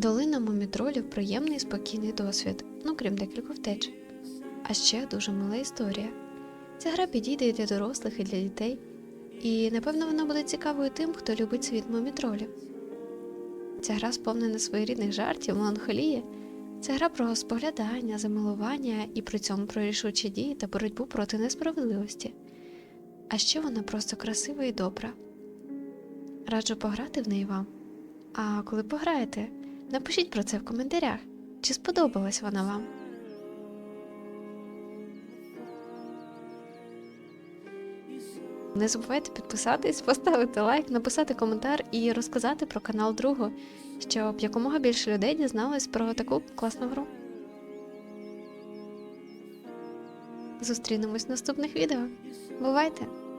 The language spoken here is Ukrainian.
Долина мумітролів приємний і спокійний досвід, ну крім декількох втеч. А ще дуже мила історія. Ця гра підійде і для дорослих, і для дітей, і напевно вона буде цікавою тим, хто любить світ мумітролів. Ця гра сповнена своєрідних жартів, меланхолії. Це гра про споглядання, замилування і при цьому про рішучі дії та боротьбу проти несправедливості. А ще вона просто красива і добра. Раджу пограти в неї вам. А коли пограєте, напишіть про це в коментарях, чи сподобалась вона вам. Не забувайте підписатись, поставити лайк, написати коментар і розказати про канал другу, щоб якомога більше людей дізнались про таку класну гру. Зустрінемось в наступних відео. Бувайте!